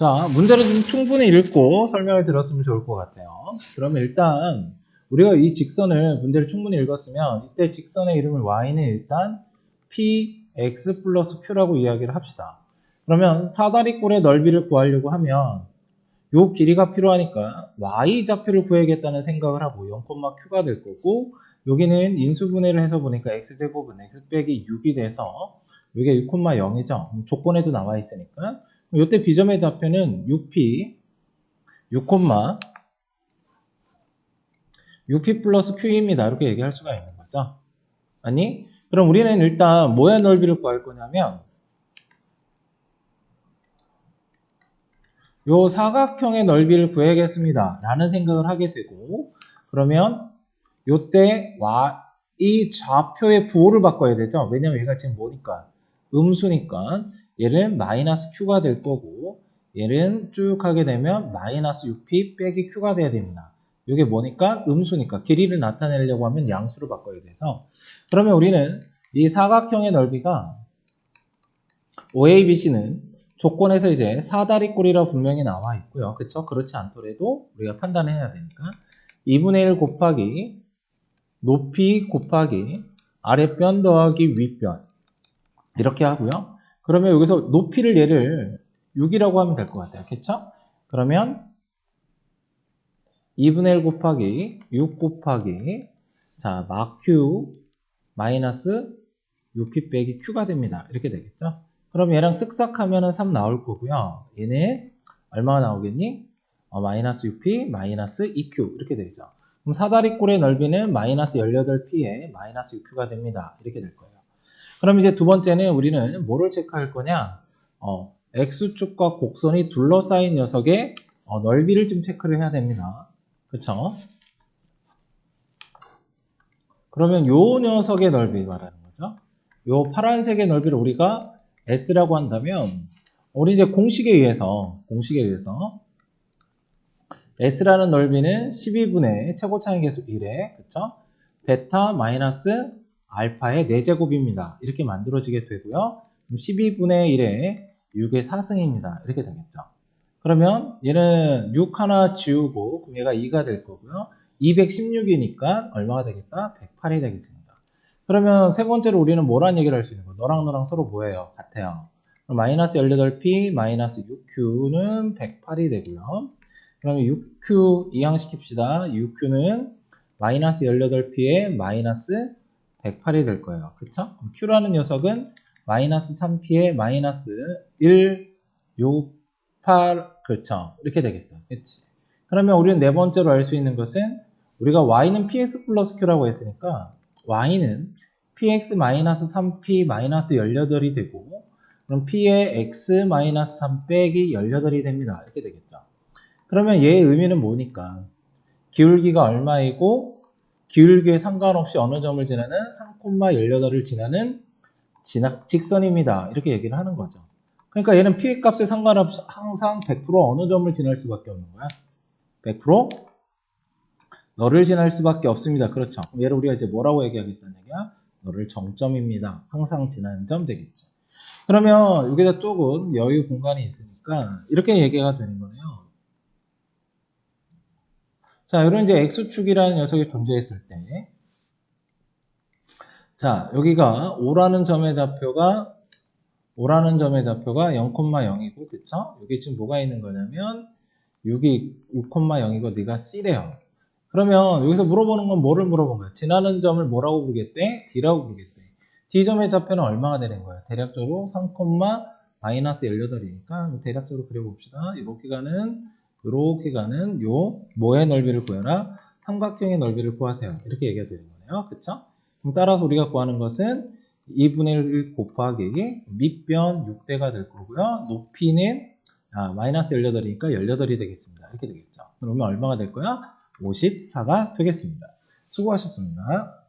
자, 문제를 좀 충분히 읽고 설명을 들었으면 좋을 것 같아요. 그러면 일단 우리가 이 직선을 문제를 충분히 읽었으면 이때 직선의 이름을 y는 일단 px 플러스 q라고 이야기를 합시다. 그러면 사다리꼴의 넓이를 구하려고 하면 요 길이가 필요하니까 y 좌표를 구해야겠다는 생각을 하고 0,q가 될 거고 여기는 인수분해를 해서 보니까 x제곱은 x 빼기 6이 돼서 이게 6,0이죠. 조건에도 나와 있으니까 이때 비점의 좌표는 6p 6, 6p 플러스 q입니다. 이렇게 얘기할 수가 있는 거죠. 아니? 그럼 우리는 일단 뭐의 넓이를 구할 거냐면 요 사각형의 넓이를 구해야겠습니다. 라는 생각을 하게 되고 그러면 요때 이 좌표의 부호를 바꿔야 되죠. 왜냐면 얘가 지금 뭐니까 음수니까 얘는 마이너스 q가 될 거고 얘는 쭉 하게 되면 마이너스 6p 빼기 q가 돼야 됩니다. 이게 뭐니까 음수니까 길이를 나타내려고 하면 양수로 바꿔야 돼서 그러면 우리는 이 사각형의 넓이가 OABC는 조건에서 이제 사다리꼴이라 분명히 나와 있고요. 그쵸? 그렇지 않더라도 우리가 판단해야 되니까 2분의 1 곱하기 높이 곱하기 아랫변 더하기 윗변 이렇게 하고요. 그러면 여기서 높이를 얘를 6이라고 하면 될 것 같아요. 그쵸? 그러면 2분의 1 곱하기 6 곱하기 자, 막 q 마이너스 6p 빼기 q가 됩니다. 이렇게 되겠죠? 그럼 얘랑 쓱싹 하면은 3 나올 거고요. 얘는 얼마가 나오겠니? 어, 마이너스 6p 마이너스 2q 이렇게 되죠. 그럼 사다리꼴의 넓이는 마이너스 18p에 마이너스 6q가 됩니다. 이렇게 될 거예요. 그럼 이제 두 번째는 우리는 뭐를 체크할 거냐? 어, x축과 곡선이 둘러싸인 녀석의 어, 넓이를 좀 체크를 해야 됩니다. 그쵸? 그러면 요 녀석의 넓이 말하는 거죠. 요 파란색의 넓이를 우리가 S라고 한다면 우리 이제 공식에 의해서 공식에 의해서 S라는 넓이는 12분의 최고차의 계수 1에 그쵸? 베타 마이너스 알파의 4제곱입니다. 이렇게 만들어지게 되고요. 12분의 1에 6의 4승입니다. 이렇게 되겠죠. 그러면 얘는 6 하나 지우고 그럼 얘가 2가 될 거고요. 216이니까 얼마가 되겠다? 108이 되겠습니다. 그러면 세 번째로 우리는 뭐란 얘기를 할 수 있는 거예요? 너랑 너랑 서로 뭐예요? 같아요. 마이너스 18p 마이너스 6q는 108이 되고요. 그러면 6q 이항시킵시다. 6q는 마이너스 18p에 마이너스 108이 될 거예요. 그쵸? q라는 녀석은 마이너스 3p에 마이너스 1, 6, 8, 그렇죠. 이렇게 되겠다. 그치? 그러면 우리는 네 번째로 알 수 있는 것은 우리가 y는 px 플러스 q라고 했으니까 y는 px 마이너스 3p 마이너스 18이 되고 그럼 p의 x 마이너스 3 빼기 18이 됩니다. 이렇게 되겠죠. 그러면 얘의 의미는 뭐니까 기울기가 얼마이고 기울기에 상관없이 어느 점을 지나는 3,18을 지나는 진학 직선입니다. 이렇게 얘기를 하는 거죠. 그러니까 얘는 p의 값에 상관없이 항상 100% 어느 점을 지날 수밖에 없는 거야. 100% 너를 지날 수밖에 없습니다. 그렇죠. 얘를 우리가 이제 뭐라고 얘기하겠다는 얘기야? 너를 정점입니다. 항상 지나는 점 되겠지. 그러면 여기다 조금 여유 공간이 있으니까 이렇게 얘기가 되는 거네요. 자, 이런 이제 x축이라는 녀석이 존재했을 때 자, 여기가 5라는 점의 좌표가 5라는 점의 좌표가 0,0이고 그쵸? 여기 지금 뭐가 있는 거냐면 6이 6,0이고 네가 C래요. 그러면 여기서 물어보는 건 뭐를 물어본 거야? 지나는 점을 뭐라고 부르겠대? D라고 부르겠대. D점의 좌표는 얼마가 되는 거야? 대략적으로 3, 마이너스 18이니까 대략적으로 그려봅시다. 이렇게 가는 이렇게 가는 요 뭐의 넓이를 구해라? 삼각형의 넓이를 구하세요. 이렇게 얘기가 되는 거네요. 그쵸? 그럼 따라서 우리가 구하는 것은 2분의 1 곱하기 밑변 6대가 될 거고요. 높이는 아, 마이너스 18이니까 18이 되겠습니다. 이렇게 되겠죠. 그러면 얼마가 될 거야? 54가 되겠습니다. 수고하셨습니다.